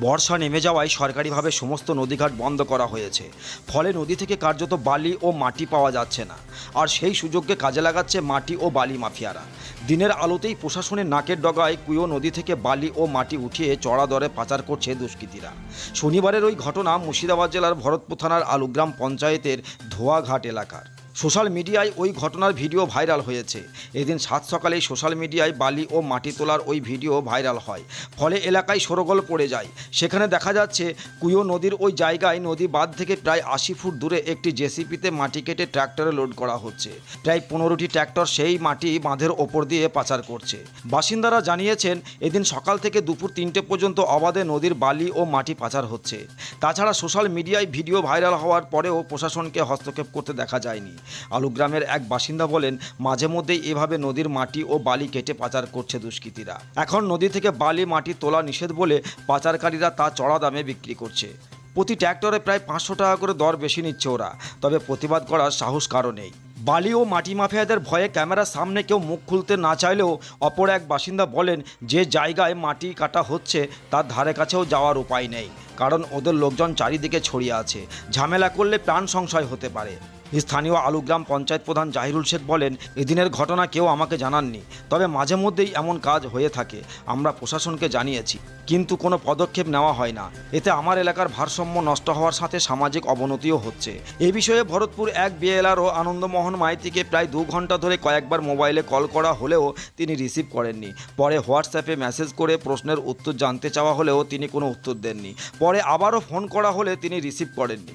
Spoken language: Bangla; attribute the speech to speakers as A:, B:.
A: বর্ষা নেমে যাওয়ায় সরকারিভাবে সমস্ত নদীঘাট বন্ধ করা হয়েছে। ফলে নদী থেকে কার্যত বালি ও মাটি পাওয়া যাচ্ছে না। আর সেই সুযোগকে কাজে লাগাচ্ছে মাটি ও বালি মাফিয়ারা। দিনের আলোতেই প্রশাসনের নাকের ডগায় কুয়ো নদী থেকে বালি ও মাটি উঠিয়ে চড়া দরে পাচার করছে দুষ্কৃতীরা। শনিবারের ওই ঘটনা মুর্শিদাবাদ জেলার ভরতপুর থানার আলুগ্রাম পঞ্চায়েতের ধোয়াঘাট এলাকার। সোশ্যাল মিডিয়ায় ওই ঘটনার ভিডিও ভাইরাল হয়েছে। এদিন সাত সকালেই সোশ্যাল মিডিয়ায় বালি ও মাটি তোলার ওই ভিডিও ভাইরাল হয়। ফলে এলাকায় সরগোল পড়ে যায়। সেখানে দেখা যাচ্ছে, কুয়ো নদীর ওই জায়গায় নদী বাঁধ থেকে প্রায় আশি ফুট দূরে একটি জেসিপিতে মাটি কেটে ট্র্যাক্টরে লোড করা হচ্ছে। প্রায় পনেরোটি ট্র্যাক্টর সেই মাটি বাঁধের ওপর দিয়ে পাচার করছে। বাসিন্দারা জানিয়েছেন, এদিন সকাল থেকে দুপুর তিনটে পর্যন্ত অবাধে নদীর বালি ও মাটি পাচার হচ্ছে। তাছাড়া সোশ্যাল মিডিয়ায় ভিডিও ভাইরাল হওয়ার পরেও প্রশাসনকে হস্তক্ষেপ করতে দেখা যায়নি। আলুগ্রামের এক বাসিন্দা বলেন, মাঝে মধ্যেই এভাবে নদীর মাটি ও বালি কেটে পাচার করছে দুষ্কৃতীরা। এখন নদী থেকে বালি, মাটি তোলা নিষেধ বলে পাচারকারীরা তা চড়া দামে বিক্রি করছে। প্রতি ট্র্যাক্টরে প্রায় পাঁচশো টাকা করে দর বেশি নিচ্ছে ওরা। তবে প্রতিবাদ করার সাহস কারও নেই। বালি ও মাটি মাফিয়াদের ভয়ে ক্যামেরার সামনে কেউ মুখ খুলতে না চাইলেও অপর এক বাসিন্দা বলেন, যে জায়গায় মাটি কাটা হচ্ছে, তার ধারে কাছেও যাওয়ার উপায় নেই। কারণ ওদের লোকজন চারিদিকে ছড়িয়ে আছে। ঝামেলা করলে প্রাণ সংশয় হতে পারে। স্থানীয় আলুগ্রাম পঞ্চায়েত প্রধান জাহিরুল শেখ বলেন, এদিনের ঘটনা কেউ আমাকে জানাননি, তবে মাঝে মধ্যেই এমন কাজ হয়ে থাকে, আমরা প্রশাসনকে জানিয়েছি, কিন্তু কোনো পদক্ষেপ নেওয়া হয় না। এতে আমার এলাকার ভারসাম্য নষ্ট হওয়ার সাথে সামাজিক অবনতিও হচ্ছে। এ বিষয়ে ভরতপুর এক বিএলআর ও আনন্দমোহন মাইতিকে প্রায় দু ঘণ্টা ধরে কয়েকবার মোবাইলে কল করা হলেও তিনি রিসিভ করেননি। পরে হোয়াটসঅ্যাপে মেসেজ করে প্রশ্নের উত্তর জানতে চাওয়া হলেও তিনি কোনো উত্তর দেননি। পরে আবারও ফোন করা হলে তিনি রিসিভ করেননি।